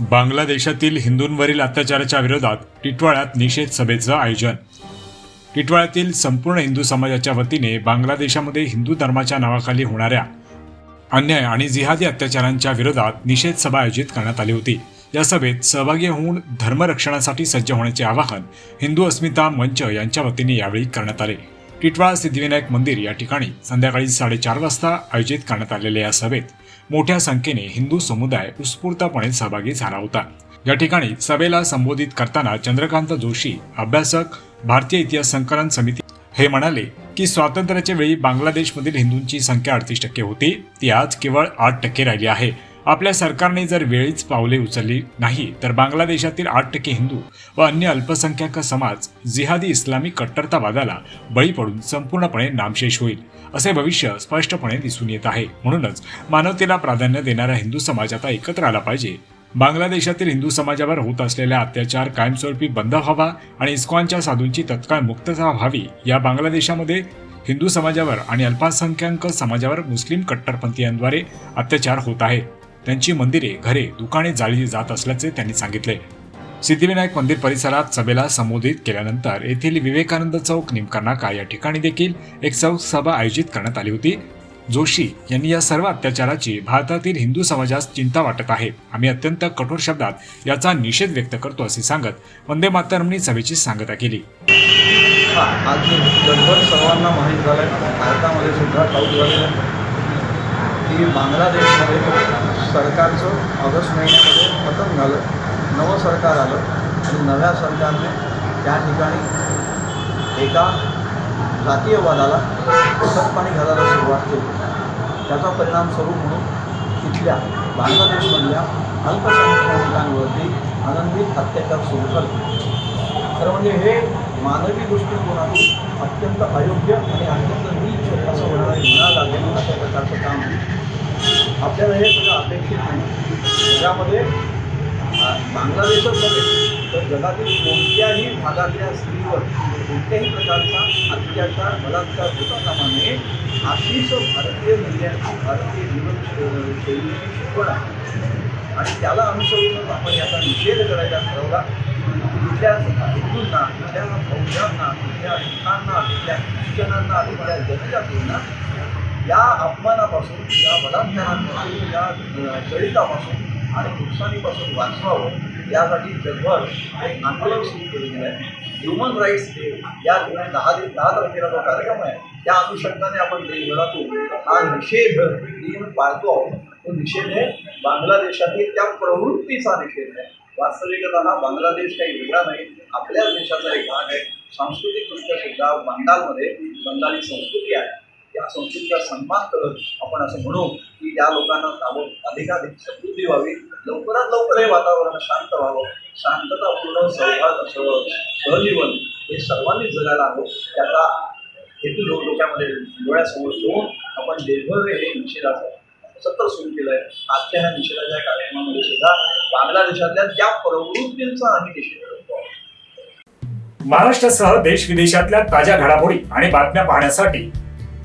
बांगलादेशातील हिंदूंवरील अत्याचाराच्या विरोधात टिटवाळ्यात निषेध सभेचं आयोजन. टिटवाळ्यातील संपूर्ण हिंदू समाजाच्या वतीने बांगलादेशामध्ये हिंदू धर्माच्या नावाखाली होणाऱ्या अन्याय आणि जिहादी अत्याचारांच्या विरोधात निषेध सभा आयोजित करण्यात आली होती. या सभेत सहभागी होऊन धर्मरक्षणासाठी सज्ज होण्याचे आवाहन हिंदू अस्मिता मंच यांच्या वतीने यावेळी करण्यात आले. टिटवाळा सिद्धिविनायक मंदिर या ठिकाणी संध्याकाळी साडेचार वाजता आयोजित करण्यात आलेल्या या सभेत मोठ्या संख्येने हिंदू समुदाय उत्स्फूर्तपणे सहभागी झाला होता. या ठिकाणी सभेला संबोधित करताना चंद्रकांत जोशी अभ्यासक भारतीय इतिहास संकलन समिती हे म्हणाले की स्वातंत्र्याच्या वेळी बांगलादेशमधील हिंदूंची संख्या अडतीस टक्के होती. ती आज केवळ आठ टक्के राहिली आहे. आपल्या सरकारने जर वेळीच पावले उचलली नाही तर बांगलादेशातील आठ टक्के हिंदू व अन्य अल्पसंख्याक समाज जिहादी इस्लामी कट्टरतावादाला बळी पडून संपूर्णपणे नामशेष होईल असे भविष्य स्पष्टपणे दिसून येत आहे. म्हणूनच मानवतेला प्राधान्य देणारा हिंदू समाज आता एकत्र आला पाहिजे. बांगलादेशातील हिंदू समाजावर होत असलेला अत्याचार कायमस्वरूपी बंद व्हावा आणि इस्कॉनच्या साधूंची तत्काळ मुक्तता व्हावी या बांगलादेशामध्ये हिंदू समाजावर आणि अल्पसंख्याक समाजावर मुस्लिम कट्टरपंथीयांद्वारे अत्याचार होत आहे त्यांची मंदिरे घरे दुकाने जाळली जात असल्याचे त्यांनी सांगितले. सिद्धिविनायक मंदिर परिसरात सभेला संबोधित केल्यानंतर येथील विवेकानंद चौक निमकर्नाका या ठिकाणी देखील एक चौक सभा आयोजित करण्यात आली होती. जोशी यांनी या सर्व अत्याचाराची भारतातील हिंदू समाजास चिंता वाटत आहे. आम्ही अत्यंत कठोर शब्दात याचा निषेध व्यक्त करतो असे सांगत वंदे मातरमनी सभेची सांगता केली. आज जगभर सर्वांना माहीत झालं भारतामध्ये सुद्धा की बांगलादेशमध्ये सरकारचं ऑगस्ट महिन्यामध्ये पतन झालं नवं सरकार आलं आणि नव्या सरकारने त्या ठिकाणी एका जातीयवादाला पाणी घालायला सुरुवात केली. त्याचा परिणाम स्वरूप म्हणून तिथल्या बांगलादेशमधल्या अल्पसंख्याकांवरती आनंदित अत्याचार सुरू झाले. खरं म्हणजे हे मानवी दृष्टिकोनातून अत्यंत अयोग्य आणि अत्यंत नीच असं म्हणायला म्हणा लागेल. प्रकारचं काम आपल्याला हे सगळं अपेक्षित नाही. जगामध्ये आ, बांगलादेशच नव्हे तर जगातील कोणत्याही भागातल्या स्त्रीवर कोणत्याही प्रकारचा अत्याचार बलात्कार होता कामा नये अशीच भारतीय मूल्यांची भारतीय जीवन शैलीची शिकवण आहे. आणि त्याला अनुसरूनच आपण याचा निषेध करायचा ठरवला. तिथल्या हिंदूंना तिथल्या फौजांना तिथल्या शिखांना तिथल्या ख्रिश्चनांना तिथल्या जनजातींना या अपमानापासून या बलात्कारापासून या अ, आणि नुकसानीपासून वाचवावं यासाठी जगभर एक आंदोलन सुरू केलेलं आहे. ह्युमन राईट्स डे या दिवशी दहा दिवस दहा तारखेला जो कार्यक्रम आहे त्या अनुषंगाने आपण देशभरातून हा निषेध दिन पाळतो आहोत. तो निषेध आहे बांगलादेशातील त्या प्रवृत्तीचा निषेध आहे. वास्तविकता हा बांगलादेश काही वेगळा नाही आपल्याच देशाचा एक भाग आहे. सांस्कृतिकदृष्ट्या सुद्धा बंगालमध्ये बंगाली संस्कृती आहे. या संस्कृतीचा सन्मान करत आपण असं म्हणू की या लोकांना ताबो अधिकाधिक समृद्धी व्हावी. लवकरात लवकर हे वातावरण शांत व्हावं. शांततापूर्ण सहभाग असं सहजीवन हे सर्वांनी जगायला हवं. त्याचा हेतू लोक डोक्यामध्ये डोळ्यासमोर ठेवून आपण देशभर हे निषेधाचं सत्र सुरू केलं आहे आजच्या ह्या निषेधाच्या कार्यक्रमामध्ये सुद्धा बांगलादेशातल्या त्या प्रवृत्तींचा आम्ही निषेध करतो महाराष्ट्रासह देश विदेशातल्या ताज्या घडामोडी आणि बातम्या पाहण्यासाठी